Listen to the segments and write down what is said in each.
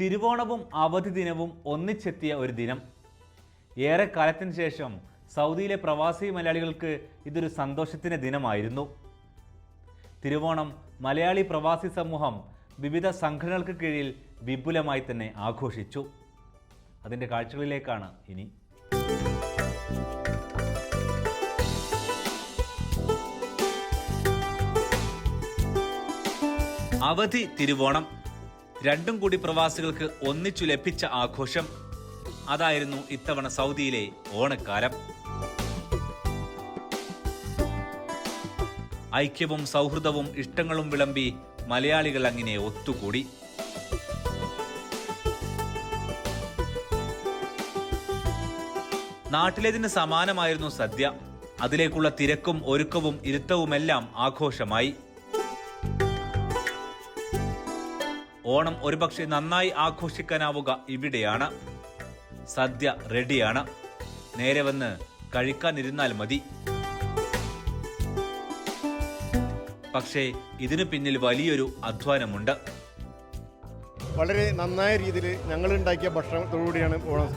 തിരുവോണവും അവധി ദിനവും ഒന്നിച്ചെത്തിയ ഒരു ദിനം. ഏറെ കാലത്തിന് ശേഷം സൗദിയിലെ പ്രവാസി മലയാളികൾക്ക് ഇതൊരു സന്തോഷത്തിന്റെ ദിനമായിരുന്നു. തിരുവോണം മലയാളി പ്രവാസി സമൂഹം വിവിധ സംഘടനകൾക്ക് കീഴിൽ വിപുലമായി തന്നെ ആഘോഷിച്ചു. അതിന്റെ കാഴ്ചകളിലേക്കാണ് ഇനി. അവധി തിരുവോണം. രണ്ടും കൂടി പ്രവാസികൾക്ക് ഒന്നിച്ചു ലഭിച്ച ആഘോഷം അതായിരുന്നു ഇത്തവണ സൗദിയിലെ ഓണക്കാലം. ഐക്യവും സൗഹൃദവും ഇഷ്ടങ്ങളും വിളമ്പി മലയാളികൾ അങ്ങനെ ഒത്തുകൂടി. നാട്ടിലേതിന് സമാനമായിരുന്നു സദ്യ. അതിലേക്കുള്ള തിരക്കും ഒരുക്കവും ഇരുത്തവുമെല്ലാം ആഘോഷമായി. ഓണം ഒരുപക്ഷെ നന്നായി ആഘോഷിക്കാനാവുക ഇവിടെയാണ്. സദ്യ റെഡിയാണ്. നേരെ വന്ന് കഴിക്കാനിരുന്നാൽ മതി. പക്ഷേ ഇതിനു പിന്നിൽ വലിയൊരു അധ്വാനമുണ്ട്. വളരെ നന്നായ രീതിയിൽ ഞങ്ങൾ ഉണ്ടാക്കിയ ഭക്ഷണത്തോടുകൂടിയാണ് ഓണം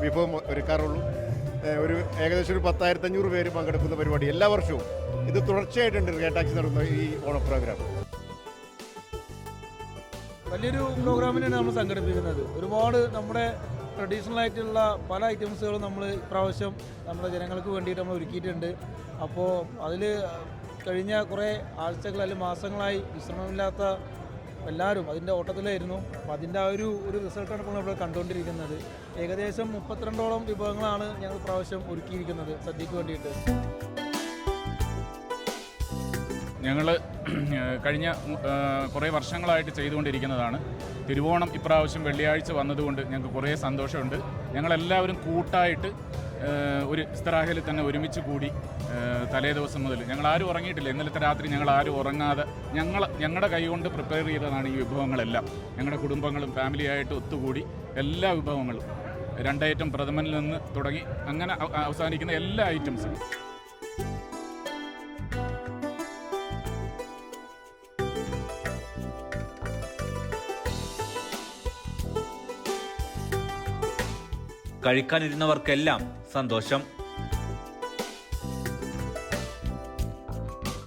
വിഭവം ഒരുക്കാറുള്ളൂ. ഒരു ഏകദേശം ഒരു പത്തായിരത്തഞ്ഞൂറ് പേര് പങ്കെടുക്കുന്ന പരിപാടി എല്ലാ വർഷവും. ഇത് തുടർച്ചയായിട്ടുണ്ട് കേട്ടാക്സി നടന്ന ഈ ഓണ പ്രോഗ്രാം. വലിയൊരു പ്രോഗ്രാമിനാണ് നമ്മൾ സംഘടിപ്പിക്കുന്നത്. ഒരുപാട് നമ്മുടെ ട്രഡീഷണൽ ആയിട്ടുള്ള പല ഐറ്റംസുകളും നമ്മൾ ഇപ്രാവശ്യം നമ്മുടെ ജനങ്ങൾക്ക് വേണ്ടിയിട്ട് നമ്മൾ ഒരുക്കിയിട്ടുണ്ട്. അപ്പോൾ അതിൽ കഴിഞ്ഞ കുറേ ആഴ്ചകൾ അല്ലെങ്കിൽ മാസങ്ങളായി വിശ്രമമില്ലാത്ത എല്ലാവരും അതിന്റെ ഓട്ടത്തിലായിരുന്നു. അപ്പോൾ അതിന്റെ ആ ഒരു ഒരു റിസൾട്ടാണ് ഇപ്പോൾ നമ്മൾ കണ്ടുകൊണ്ടിരിക്കുന്നത്. ഏകദേശം മുപ്പത്തിരണ്ടോളം വിഭവങ്ങളാണ് ഞങ്ങൾ പ്രാവശ്യം ഒരുക്കിയിരിക്കുന്നത് സദ്യക്ക് വേണ്ടിയിട്ട്. ഞങ്ങൾ കഴിഞ്ഞ കുറേ വർഷങ്ങളായിട്ട് ചെയ്തുകൊണ്ടിരിക്കുന്നതാണ്. തിരുവോണം ഇപ്രാവശ്യം വെള്ളിയാഴ്ച വന്നതുകൊണ്ട് ഞങ്ങൾക്ക് കുറേ സന്തോഷമുണ്ട്. ഞങ്ങളെല്ലാവരും കൂട്ടായിട്ട് ഒരു ഇസ്തറാഹിൽ തന്നെ ഒരുമിച്ച് കൂടി തലേ ദിവസം മുതൽ. ഞങ്ങൾ ആരും ഉറങ്ങിയിട്ടില്ല. ഇന്നലത്തെ രാത്രി ഞങ്ങൾ ആരും ഉറങ്ങാതെ ഞങ്ങൾ ഞങ്ങളുടെ കൈകൊണ്ട് പ്രിപ്പയർ ചെയ്തതാണ് ഈ വിഭവങ്ങളെല്ലാം. ഞങ്ങളുടെ കുടുംബങ്ങളും ഫാമിലിയായിട്ട് ഒത്തുകൂടി എല്ലാ വിഭവങ്ങളും രണ്ടൈറ്റം പ്രഥമനിൽ നിന്ന് തുടങ്ങി അങ്ങനെ അവസാനിക്കുന്ന എല്ലാ ഐറ്റംസും കഴിക്കാനിരുന്നവർക്കെല്ലാം സന്തോഷം.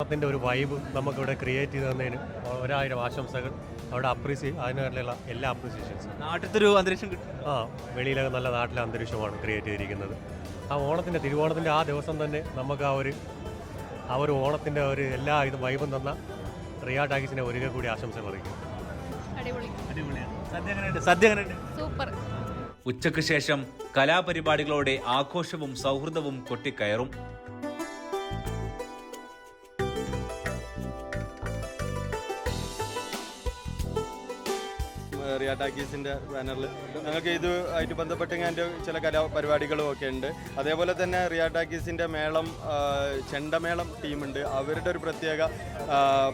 അതിന്റെ ഒരു വൈബ് നമുക്കിവിടെ ക്രിയേറ്റ് ചെയ്ത് തന്നതിന് ഒരായിരം ആശംസകൾ. അവിടെ അപ്രീസിയേ അതിനുള്ള എല്ലാ അപ്രീസിയേഷൻസും നാട്ടിലത്തെ ഒരു അന്തരീക്ഷം കിട്ടും. ആ വെളിയിലൊക്കെ നല്ല നാട്ടിലെ അന്തരീക്ഷമാണ് ക്രിയേറ്റ് ചെയ്തിരിക്കുന്നത്. ആ ഓണത്തിന്റെ തിരുവോണത്തിന്റെ ആ ദിവസം തന്നെ നമുക്ക് ആ ഒരു ആ ഒരു ഓണത്തിന്റെ ഒരു എല്ലാ ഇതും വൈബും തന്ന റിയ ടാക്കിസിനെ ഒരിക്കൽ കൂടി ആശംസകൾ അറിയിക്കും അടിപൊളി. അടിപൊളിയാണ്. സദ്യ എങ്ങനെയുണ്ട്? സദ്യ എങ്ങനെയുണ്ട്? സൂപ്പർ. ഉച്ചയ്ക്ക് ശേഷം കലാപരിപാടികളോടെ ആഘോഷവും സൗഹൃദവും കൊട്ടിക്കയറും റിയ ടാക്കീസിന്റെ ബാനറിൽ ഞങ്ങൾക്ക് ഇതുമായിട്ട് ബന്ധപ്പെട്ട് എന്റെ ചില കലാപരിപാടികളും ഒക്കെ ഉണ്ട്. അതേപോലെ തന്നെ റിയ ടാക്കീസിന്റെ മേളം ചെണ്ടമേളം ടീമുണ്ട് അവരുടെ ഒരു പ്രത്യേക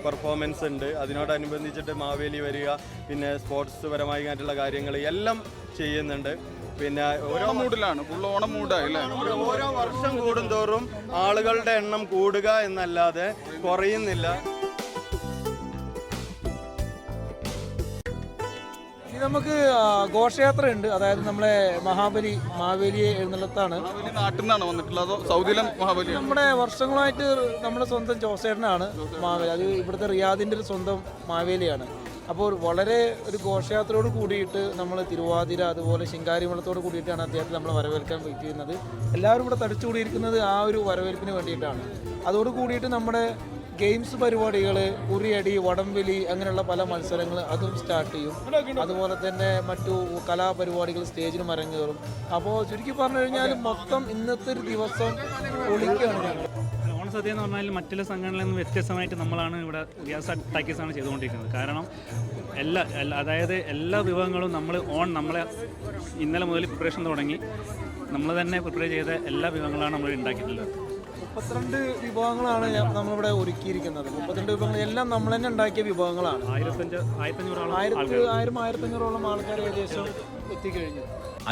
പെർഫോമൻസ് ഉണ്ട്. അതിനോടനുബന്ധിച്ചിട്ട് മാവേലി വരിക പിന്നെ സ്പോർട്സ് പരമായിട്ടുള്ള കാര്യങ്ങൾ എല്ലാം ചെയ്യുന്നുണ്ട്. പിന്നെ ഓരോ മൂഡിലാണ് ഫുൾ ഓണം മൂഡായി അല്ലേ? ഓരോ വർഷം കൂടുന്തോറും ആളുകളുടെ എണ്ണം കൂടുക എന്നല്ലാതെ കുറയുന്നില്ല. നമുക്ക് ഘോഷയാത്ര ഉണ്ട് അതായത് നമ്മളെ മഹാബലി മഹാബലിയെ എഴുന്നള്ളത്താണ്. മഹാബലി നാട്ടിൽ നിന്നാണ് വന്നിട്ടുള്ളത്? അതോ സൗദിയിലെ മഹാബലിയാണ്? നമ്മുടെ വർഷങ്ങളായിട്ട് നമ്മുടെ സ്വന്തം ജോസേട്ടനാണ് മാവേലി. അത് ഇവിടുത്തെ റിയാദിന്റെ ഒരു സ്വന്തം മാവേലിയാണ്. അപ്പോൾ വളരെ ഒരു ഘോഷയാത്രയോട് കൂടിയിട്ട് നമ്മൾ തിരുവാതിര അതുപോലെ ശിങ്കാരിമളത്തോട് കൂടിയിട്ടാണ് അദ്ദേഹത്തെ നമ്മൾ വരവേൽക്കാൻ വെയിറ്റ് ചെയ്യുന്നത്. എല്ലാവരും ഇവിടെ തടിച്ചുകൂടിയിരിക്കുന്നത് ആ ഒരു വരവേൽപ്പിന് വേണ്ടിയിട്ടാണ്. അതോട് കൂടിയിട്ട് നമ്മുടെ ഗെയിംസ് പരിപാടികൾ ഉറിയടി വടംവലി അങ്ങനെയുള്ള പല മത്സരങ്ങൾ അതും സ്റ്റാർട്ട് ചെയ്യും. അതുപോലെ തന്നെ മറ്റു കലാപരിപാടികൾ സ്റ്റേജിൽ അരങ്ങേറും. അപ്പോൾ ചുരുക്കി പറഞ്ഞു കഴിഞ്ഞാൽ മൊത്തം ഇന്നത്തെ ഒരു ദിവസം ഒളിക്കുകയാണ് ഓണസദ്യ എന്ന് പറഞ്ഞാൽ മറ്റുള്ള സംഘടനകളിൽ നിന്ന് വ്യത്യസ്തമായിട്ട് നമ്മളാണ് ഇവിടെ ഗ്യാസ് ടാക്കീസാണ് ചെയ്തുകൊണ്ടിരിക്കുന്നത്. കാരണം എല്ലാ- അതായത് എല്ലാ വിഭവങ്ങളും നമ്മൾ ഓൺ നമ്മളെ ഇന്നലെ മുതൽ പ്രിപ്പറേഷൻ തുടങ്ങി. നമ്മൾ തന്നെ പ്രിപ്പയർ ചെയ്ത എല്ലാ വിഭവങ്ങളാണ് നമ്മൾ ഉണ്ടാക്കിയിട്ടുള്ളത്. മുപ്പത്തിരണ്ട് വിഭവങ്ങളാണ് നമ്മളിവിടെ ഒരുക്കിയിരിക്കുന്നത്. മുപ്പത്തിരണ്ട് വിഭവങ്ങൾ എല്ലാം നമ്മൾ തന്നെ ഉണ്ടാക്കിയ വിഭവങ്ങളാണ്. ആയിരത്തി ആയിരം ആയിരത്തഞ്ഞൂറോളം ആൾക്കാർ ഏകദേശം എത്തിക്കഴിഞ്ഞു.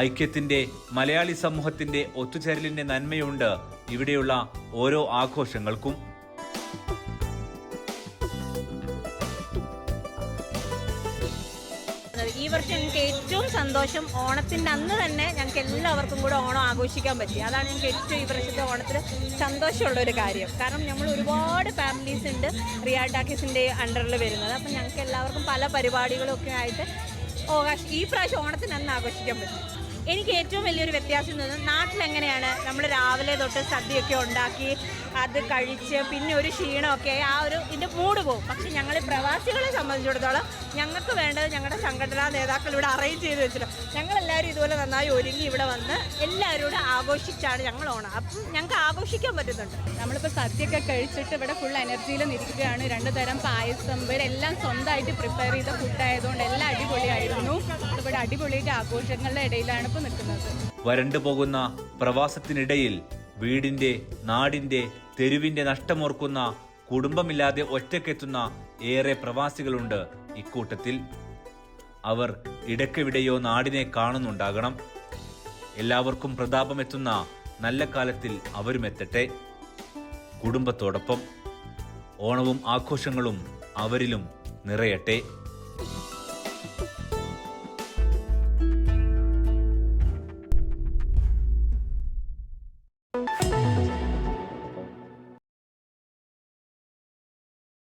ഐക്യത്തിന്റെ മലയാളി സമൂഹത്തിന്റെ ഒത്തുചേരലിന്റെ നന്മയുണ്ട് ഇവിടെയുള്ള ഓരോ ആഘോഷങ്ങൾക്കും. ഈ വർഷം ഞങ്ങൾക്ക് ഏറ്റവും സന്തോഷം ഓണത്തിന്റെ അന്ന് തന്നെ ഞങ്ങൾക്ക് എല്ലാവർക്കും കൂടെ ഓണം ആഘോഷിക്കാൻ പറ്റി. അതാണ് ഞങ്ങൾക്ക് ഏറ്റവും ഈ വർഷത്തെ ഓണത്തിൽ സന്തോഷമുള്ള ഒരു കാര്യം. കാരണം നമ്മൾ ഒരുപാട് ഫാമിലീസ് ഉണ്ട് റിയാ ടാക്കീസിന്റെ അണ്ടറിൽ വരുന്നത്. അപ്പം ഞങ്ങൾക്ക് എല്ലാവർക്കും പല പരിപാടികളും ഒക്കെ ആയിട്ട് ഓ ഈ പ്രാവശ്യം ഓണത്തിന് അന്ന് ആഘോഷിക്കാൻ പറ്റും. എനിക്ക് ഏറ്റവും വലിയൊരു വ്യത്യാസം തോന്നുന്നത് നാട്ടിലെങ്ങനെയാണ് നമ്മൾ രാവിലെ തൊട്ട് സദ്യയൊക്കെ ഉണ്ടാക്കി അത് കഴിച്ച് പിന്നെ ഒരു ക്ഷീണമൊക്കെ ആ ഒരു ഇതിന്റെ മൂഡ് പോകും. പക്ഷെ ഞങ്ങൾ പ്രവാസികളെ സംബന്ധിച്ചിടത്തോളം ഞങ്ങൾക്ക് വേണ്ടത് ഞങ്ങളുടെ സംഘടനാ നേതാക്കൾ ഇവിടെ അറേഞ്ച് ചെയ്ത് വെച്ചിട്ടുണ്ട് ഞങ്ങളെല്ലാവരും ഇതുപോലെ നന്നായി ഒരുങ്ങി ഇവിടെ വന്ന് എല്ലാവരും കൂടെ ആഘോഷിച്ചാണ് ഞങ്ങൾ ഓണം. അപ്പം ഞങ്ങൾക്ക് ആഘോഷിക്കാൻ പറ്റുന്നുണ്ട്. നമ്മളിപ്പോൾ സദ്യയൊക്കെ കഴിച്ചിട്ട് ഇവിടെ ഫുൾ എനർജിയിൽ നിൽക്കുകയാണ്. രണ്ട് തരം പായസം ഇവരെല്ലാം സ്വന്തമായിട്ട് പ്രിപ്പയർ ചെയ്ത ഫുഡായതുകൊണ്ട് എല്ലാം അടിപൊളിയായിരുന്നു. ഇവിടെ അടിപൊളിയായിട്ട് ആഘോഷങ്ങളുടെ ഇടയിലാണ്. ഇപ്പോൾ നിൽക്കുന്നത്. വരണ്ടു പോകുന്ന പ്രവാസത്തിനിടയിൽ വീടിന്റെ നാടിന്റെ തെരുവിന്റെ നഷ്ടമോർക്കുന്ന കുടുംബമില്ലാതെ ഒറ്റക്കെത്തുന്ന ഏറെ പ്രവാസികളുണ്ട് ഇക്കൂട്ടത്തിൽ. അവർ ഇടയ്ക്കെവിടെയോ നാടിനെ കാണുന്നുണ്ടാകണം. എല്ലാവർക്കും പ്രതാപമെത്തുന്ന നല്ല കാലത്തിൽ അവരും എത്തട്ടെ. കുടുംബത്തോടൊപ്പം ഓണവും ആഘോഷങ്ങളും അവരിലും നിറയട്ടെ.